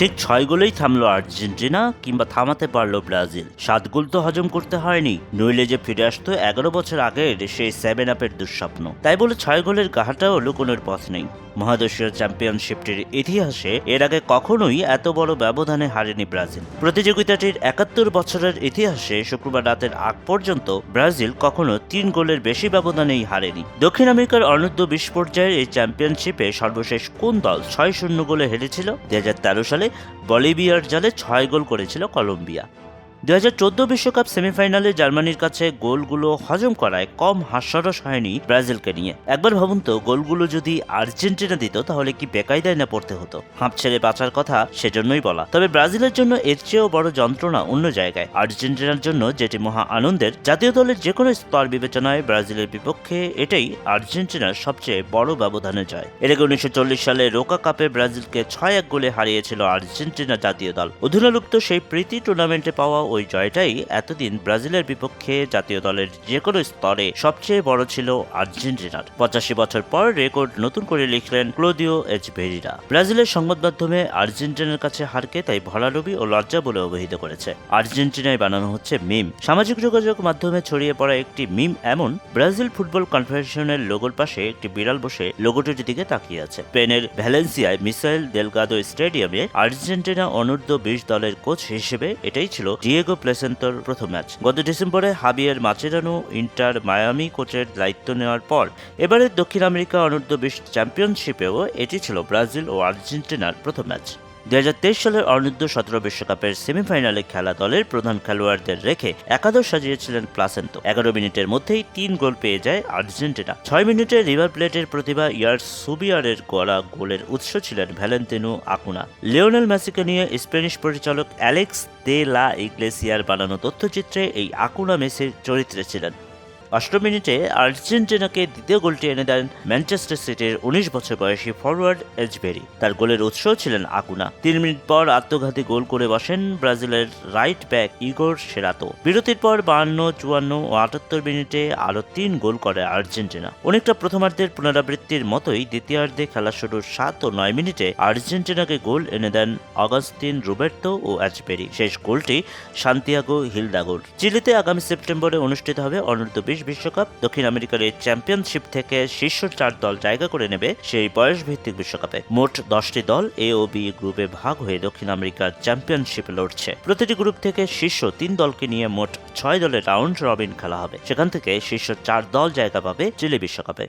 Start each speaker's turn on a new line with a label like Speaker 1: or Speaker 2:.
Speaker 1: ঠিক ছয় গোলেই থামলো আর্জেন্টিনা কিংবা থামাতে পারল ব্রাজিল। সাত গোল তো হজম করতে হয়নি। নইলে যে ফিরে আসতো এগারো বছর আগের সেই সেভেন আপের দুঃস্বপ্ন। তাই বলে ছয় গোলের গাহাটাও লুকোনোর পথ নেই। মহাদেশীয় চ্যাম্পিয়নশিপটির ইতিহাসে এর আগে কখনোই এত বড় ব্যবধানে হারেনি ব্রাজিল। প্রতিযোগিতাটির একাত্তর বছরের ইতিহাসে শুক্রবার রাতের আগ পর্যন্ত ব্রাজিল কখনো তিন গোলের বেশি ব্যবধানেই হারেনি। দক্ষিণ আমেরিকার অনূর্ধ্ব বিশ পর্যায়ের এই চ্যাম্পিয়নশিপে সর্বশেষ কোন দল ছয় শূন্য গোলে হেরেছিল? দুই হাজার তেরো সালে বলিভিয়ার জালে ছয় গোল করেছিল কলম্বিয়া। দু হাজার চোদ্দ বিশ্বকাপ সেমিফাইনালে জার্মানির কাছে গোলগুলো হজম করায় কম হাস্যরস হয়নি ব্রাজিলকে নিয়ে। একবার ভাবুন তো, গোলগুলো যদি আর্জেন্টিনা দিত, তাহলে কি বেকায়দায় না পড়তে হতো? হাঁপ ছেড়ে বাঁচার কথা সেজন্যই বলা। তবে ব্রাজিলের জন্য এর চেয়েও বড় যন্ত্রণা অন্য জায়গায়। আর্জেন্টিনার জন্য যেটি মহা আনন্দের, জাতীয় দলের যে কোনো স্তর বিবেচনায় ব্রাজিলের বিপক্ষে এটাই আর্জেন্টিনার সবচেয়ে বড় ব্যবধানে জয় এর আগে উনিশশো চল্লিশ সালে রোকা কাপে ব্রাজিলকে ছয় এক গোলে হারিয়েছিল আর্জেন্টিনা জাতীয় দল। অধুনালুপ্ত সেই প্রীতি টুর্নামেন্টে পাওয়া ওই জয়টাই এতদিন ব্রাজিলের বিপক্ষে জাতীয় দলের যে কোনো স্তরে সবচেয়ে বড় ছিল আর্জেন্টিনার। পঁচাশি বছর পর রেকর্ড নতুন করে লিখলেন ক্লোদিও এজভেরিরা ব্রাজিলের সংবাদ মাধ্যমে আর্জেন্টিনার কাছে হারকে তাই ভরাডুবি ও লজ্জা বলে অভিহিত করেছে। আর্জেন্টিনায় বানানো হচ্ছে মিম। সামাজিক যোগাযোগ মাধ্যমে ছড়িয়ে পড়া একটি মিম এমন ব্রাজিল ফুটবল কনফেডারেশনের লোগোর পাশে একটি বিড়াল বসে লোগোটির দিকে তাকিয়ে আছে। স্পেনের ভ্যালেন্সিয়ায় মিসাইল দেলগাদো স্টেডিয়ামে আর্জেন্টিনা অনূর্ধ্ব বিশ দলের কোচ হিসেবে এটাই ছিল ডিয়েগো প্লেসেন্তর প্রথম ম্যাচ। গত ডিসেম্বরে হাবিয়ের মাচেরানো ইন্টার মায়ামি কোচের দায়িত্ব নেওয়ার পর এবারের দক্ষিণ আমেরিকা অনূর্ধ্ব বিশ চ্যাম্পিয়নশিপেও এটি ছিল ব্রাজিল ও আর্জেন্টিনার প্রথম ম্যাচ। দুই হাজার তেইশ সালের অনূর্ধ্ব সতেরো বিশ্বকাপের সেমিফাইনালে খেলা দলের প্রধান খেলোয়াড়দের রেখে একাদশ সাজিয়েছিলেন প্লাসেন্তো। এগারো মিনিটের মধ্যেই তিন গোল পেয়ে যায় আর্জেন্টিনা। ছয় মিনিটে রিভার প্লেটের প্রতিভা ইয়ার সুবিয়ারের গড়া গোলের উৎস ছিলেন ভ্যালেন্তিনো আকুনা। লিওনেল মেসিকে নিয়ে স্প্যানিশ পরিচালক অ্যালেক্স দে লা ইগলেসিয়ার বানানো তথ্যচিত্রে এই আকুনা মেসির চরিত্রে ছিলেন। অষ্টম মিনিটে আর্জেন্টিনাকে দ্বিতীয় গোলটি এনে দেন ম্যানচেস্টার সিটির উনিশ বছর বয়সী ফরওয়ার্ড এজবেরি। তার গোলের উৎস ছিলেন আকুনা। তিন মিনিট পর আত্মঘাতী গোল করে বসেন ব্রাজিলের রাইট ব্যাক ইগোর সেরাতো। বিরতির পর বাহান্ন, চুয়ান্ন ও আটাত্তর মিনিটে আরও তিন গোল করে আর্জেন্টিনা। অনেকটা প্রথমার্ধের পুনরাবৃত্তির মতোই দ্বিতীয়ার্ধে খেলা শুরুর সাত ও নয় মিনিটে আর্জেন্টিনাকে গোল এনে দেন অগাস্তিন রুবের্তো ও অ্যাজবেরি শেষ গোলটি সান্তিয়াগো হিলদাগোর। চিলিতে আগামী সেপ্টেম্বরে অনুষ্ঠিত হবে অনূর্ধ্ব বিশ বিশ্বকাপ, দক্ষিণ আমেরিকার এই চ্যাম্পিয়নশিপ থেকে শীর্ষ চার দল জায়গা করে নেবে সেই বয়স ভিত্তিক বিশ্বকাপে। মোট দশটি দল এ ও বি গ্রুপে ভাগ হয়ে দক্ষিণ আমেরিকার চ্যাম্পিয়নশিপ লড়ছে। প্রতিটি গ্রুপ থেকে শীর্ষ তিন দলকে নিয়ে মোট ছয় দলের রাউন্ড রবিন খেলা হবে। সেখান থেকে শীর্ষ চার দল জায়গা পাবে চিলি বিশ্বকাপে।